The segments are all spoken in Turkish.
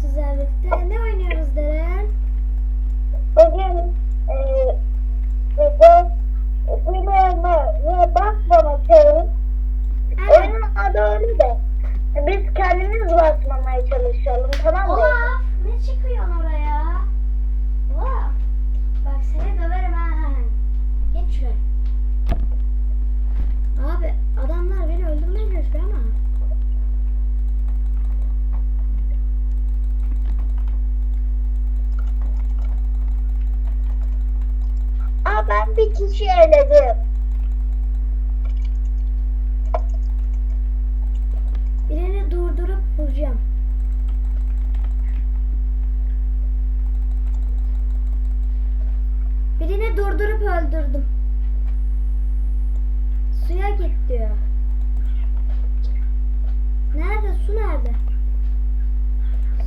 sizlerle birlikte? Ne oynuyoruz Deren? Bugün eee size filmlerime ve basmama challenge Evet. oyunun adı öyle de biz kendimiz basmamaya çalışalım tamam mı? Oha! Ne çıkıyorsun oraya? Oha! Bak seni döverim ha. Geç şuraya. Bir kişi eledim. Birini durdurup vuracağım. Birini durdurup öldürdüm. Suya git diyor. Nerede? Su nerede?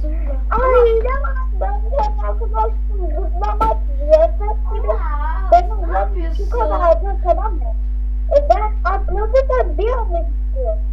Su burada. Ama hile var. Ben de arkadaşım zıplamak yapıyorsun? şu kadar tamam mı? E ben atladım bir anda gitti.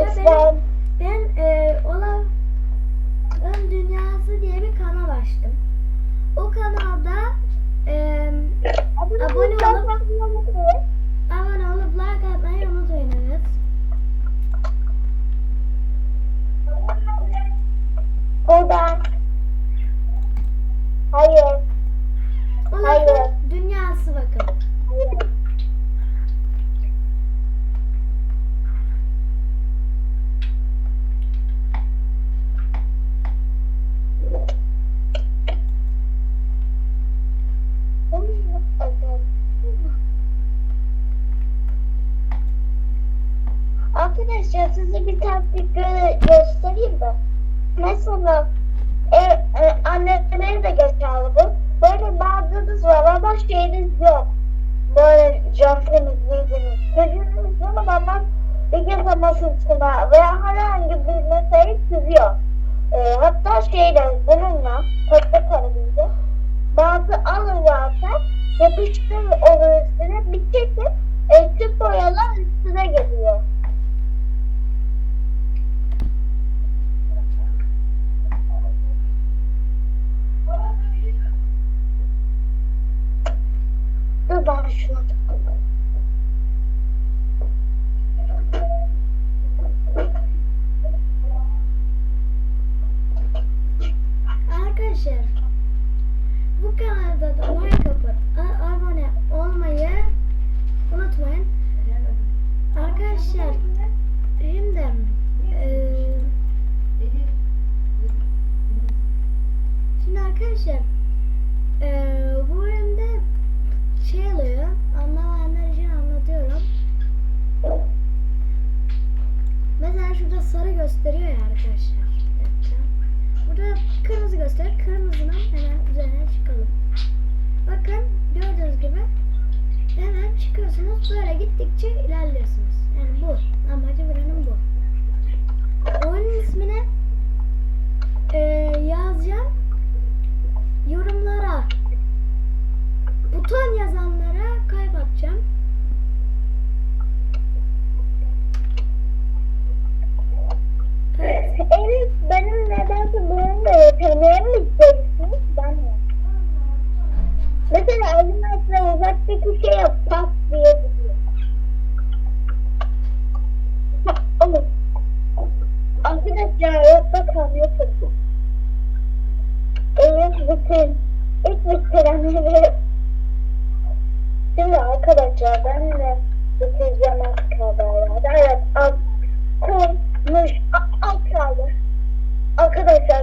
Arkadaşlar benim İsmail. Ben e, Olaf'ın Dünyası diye bir kanal açtım. O kanalda e, Abone olup- Arkadaşlar size bir taktik gö- göstereyim mi? Mesela e, e, anneleri de geçerli bu. Böyle mağazanız var ama şeyiniz yok. Böyle cam temizlediğiniz. Çocuğunuz zaman bir kez masasına veya herhangi bir meseleyi çiziyor. E, hatta şeyle bununla pasta kalemiyle bazı alın zaten yapıştır onun üstüne bir не бачила такого. Çıkıyorsunuz. Böyle gittikçe ilerliyorsunuz. Yani bu. Amacı buranın bu. Oyunun ismini e, yazacağım. Yorumlara buton yazanlara kalp. Evet. Elif benim nedense yeteneğim istiyorsunuz? Ben mi? Mesela elin altına uzaktaki şey yap, pat diye gidiyor. Arkadaşlar yoksa kalıyor tabii. Evet bütün. İlk bitirenleri. Şimdi arkadaşlar ben de bitireceğim kaldı herhalde. Evet az kurmuş a- az kaldı. Arkadaşlar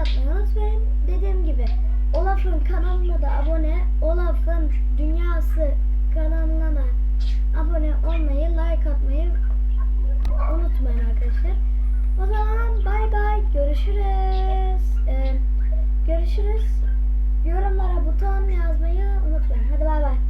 like atmayı unutmayın. Dediğim gibi Olaf'ın kanalına da abone, Olaf'ın Dünyası kanalına da abone olmayı, like atmayı unutmayın arkadaşlar. O zaman bay bay. Görüşürüz. Eee, görüşürüz. Yorumlara buton yazmayı unutmayın. Hadi bay bay.